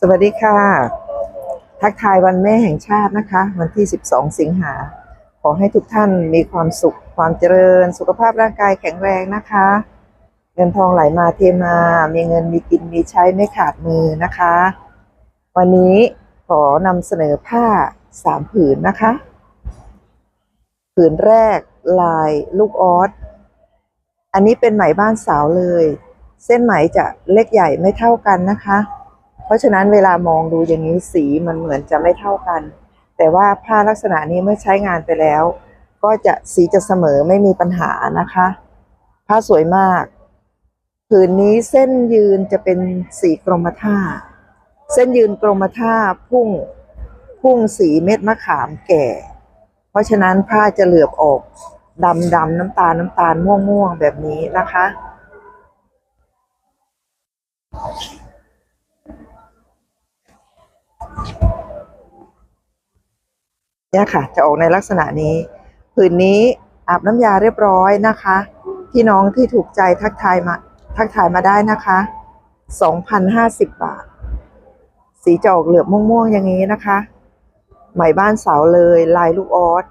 สวัสดีค่ะ ทักทายวันแม่แห่งชาตินะคะ วันที่ 12 สิงหา ขอให้ทุกท่านมีความสุขความเจริญ สุขภาพร่างกายแข็งแรงนะคะ เงินทองไหลมาเทมา มีเงินมีกินมีใช้ไม่ขาดมือนะคะ วันนี้ขอนำเสนอผ้าสามผืนนะคะ ผืนแรกลายลูกออสอันนี้เป็นไหมบ้านสาวเลย เส้นไหมจะเล็กใหญ่ไม่เท่ากันนะคะ เพราะฉะนั้นเวลามองดูอย่างนี้สีมันเหมือนจะไม่เท่ากัน แต่ว่าผ้าลักษณะนี้เมื่อใช้งานไปแล้ว ก็จะสีจะเสมอไม่มีปัญหานะคะ ผ้าสวยมาก ผืนนี้เส้นยืนจะเป็นสีกรมท่า เส้นยืนกรมท่าพุ่งพุ่งสีเม็ดมะขามแก่ เพราะฉะนั้นผ้าจะเหลือบออกดำดำน้ำตาลน้ำตาลม่วงม่วงแบบนี้นะคะ เนี่ยค่ะ จะออกในลักษณะนี้ผืนนี้อาบน้ำยาเรียบร้อยนะคะ พี่น้องที่ถูกใจทักทายมาทักทายมาได้นะคะ2,050 บาท สีจะออกเหลือบม่วงๆอย่างนี้นะคะไหมบ้านเสาเลยลายลูกออส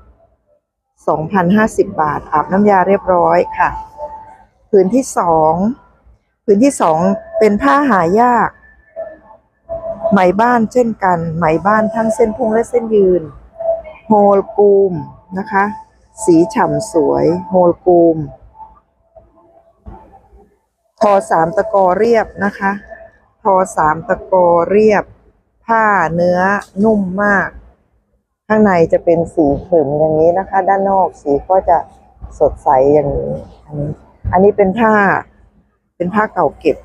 2,050 บาท อาบน้ำยาเรียบร้อยค่ะ ผืนที่สองผืนที่สองเป็นผ้าหายาก ไหมบ้านเช่นกัน ไหมบ้านทั้งเส้นพุ่งและเส้นยืน ฮลกูมนะคะ สีฉ่ำสวยโฮลกูม ทอสามตะกอเรียบนะคะ ทอสามตะกอเรียบ ผ้าเนื้อนุ่มมาก ข้างในจะเป็นสีขรึมอย่างนี้นะคะ ด้านนอกสีก็จะสดใสอย่างนี้อันนี้ อันนี้เป็นผ้า เป็นผ้าเก่าเก็บ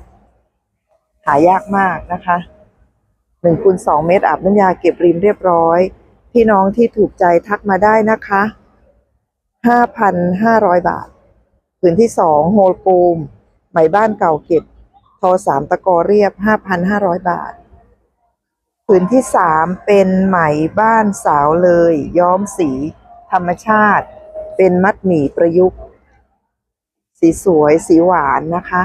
หายากมากนะคะหนึ่งคูณสองเมตรอาบน้ำยาเก็บริมเรียบร้อย พี่น้องที่ถูกใจทักมาได้นะคะห้าพันห้าร้อยบาท ผืนที่สองโฮลปูมไหมบ้านเก่าเก็บทอสามตะกอเรียบห้าพันห้าร้อยบาท ผืนที่สามเป็นไหมบ้านสาวเลย ย้อมสี ธรรมชาติ เป็นมัดหมี่ประยุกต์ สีสวยสีหวานนะคะ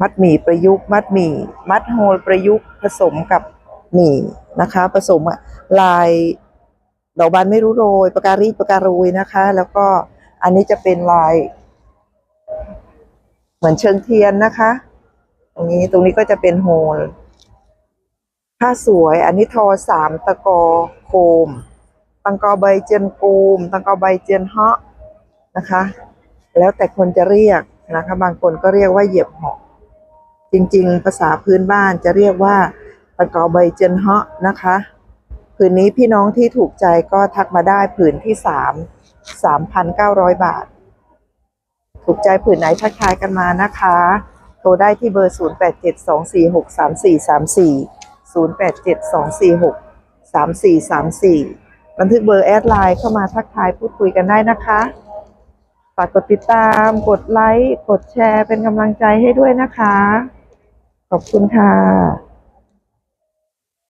มัดหมี่ประยุกต์ มัดหมี่ มัดโฮลประยุกต์ผสมกับหมี่ นะคะ ผสมลายดอกบานไม่รู้โรยปากการีปากการุยนะคะ แล้วก็อันนี้จะเป็นลาย เหมือนเชิงเทียนนะคะ ตรงนี้ตรงนี้ก็จะเป็นโฮลผ้าสวย อันนี้ทอสามตะกอโคม ตังกอใบเจียนกูม ตังกอใบเจียนเฮาะนะคะ แล้วแต่คนจะเรียกนะคะ บางคนก็เรียกว่าเหยียบเหาะจริง ๆ ภาษาพื้นบ้านจะเรียกว่า ตะกอใบเจนเฮาะนะคะ ผืนนี้พี่น้องที่ถูกใจก็ทักมาได้ผืนที่สามสามพันเก้าร้อยบาท ถูกใจผืนไหนทักทายกันมานะคะ โทรได้ที่เบอร์0 8 7 2 4 6 3 4 3 4 0 8 7 2 4 6 3 4 3 4บันทึกเบอร์แอดไลน์เข้ามาทักทายพูดคุยกันได้นะคะฝากกดติดตาม กดไลค์ กดแชร์เป็นกำลังใจให้ด้วยนะคะ ขอบคุณค่ะ